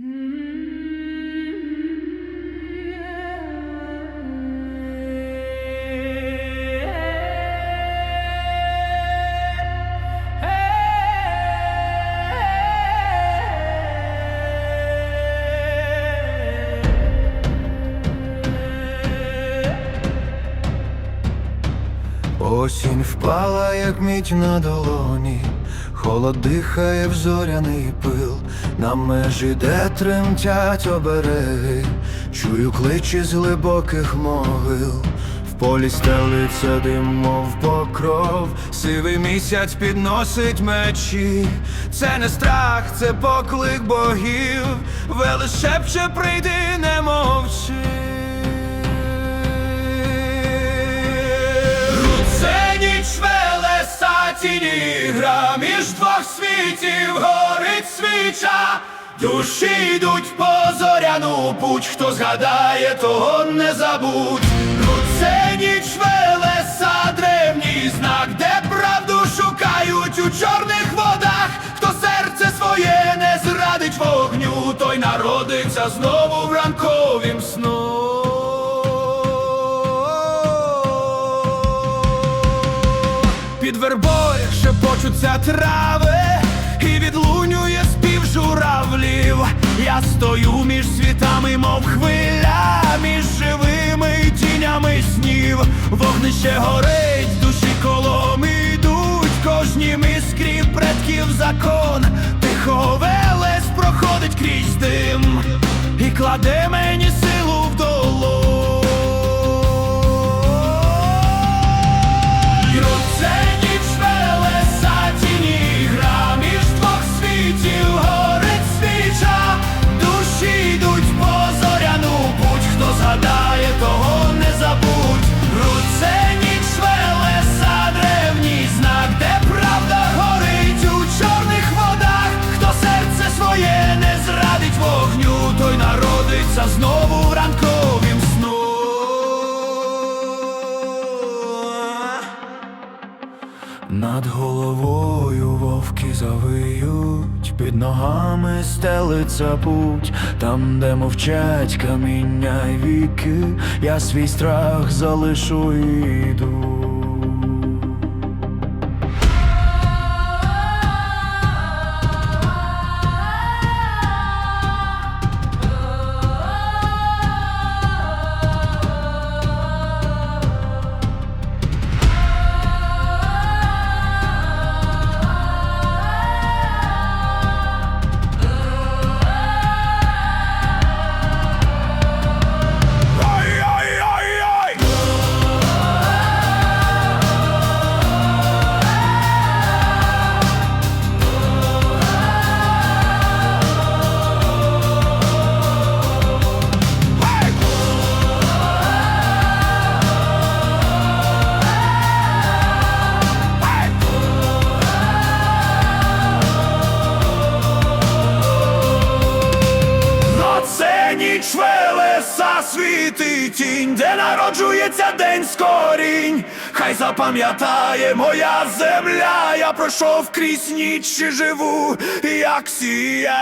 Осінь впала, як мідь на долоні, холод дихає в зоряний пил, на межі, де тремтять обереги, чую кличі з глибоких могил, в полі стелиться дим, мов покров, сивий місяць підносить мечі, це не страх, це поклик богів, велишепче прийди, не мовчи. Тіні гра між двох світів горить свіча. Душі йдуть по зоряну путь, хто згадає, того не забудь. Ну це ніч велеса, древній знак, де правду шукають у чорних водах. Хто серце своє не зрадить вогню, той народиться знову Під вербою шепочуться трави, і відлунює спів журавлів. Я стою між світами, мов хвиля, між живими тінями снів. Вогнище горить, душі колом ідуть, кожнім іскрі предків закон. Тихо велес проходить крізь дим і кладе мені силу народиться знову в ранковім сну. Над головою вовки завиють, під ногами стелиться путь, там, де мовчать каміння й віки, я свій страх залишу і йду. Це ніч велеса світить тінь, де народжується день скорінь. Хай запам'ятає моя земля, я пройшов крізь ніч і живу, як сія.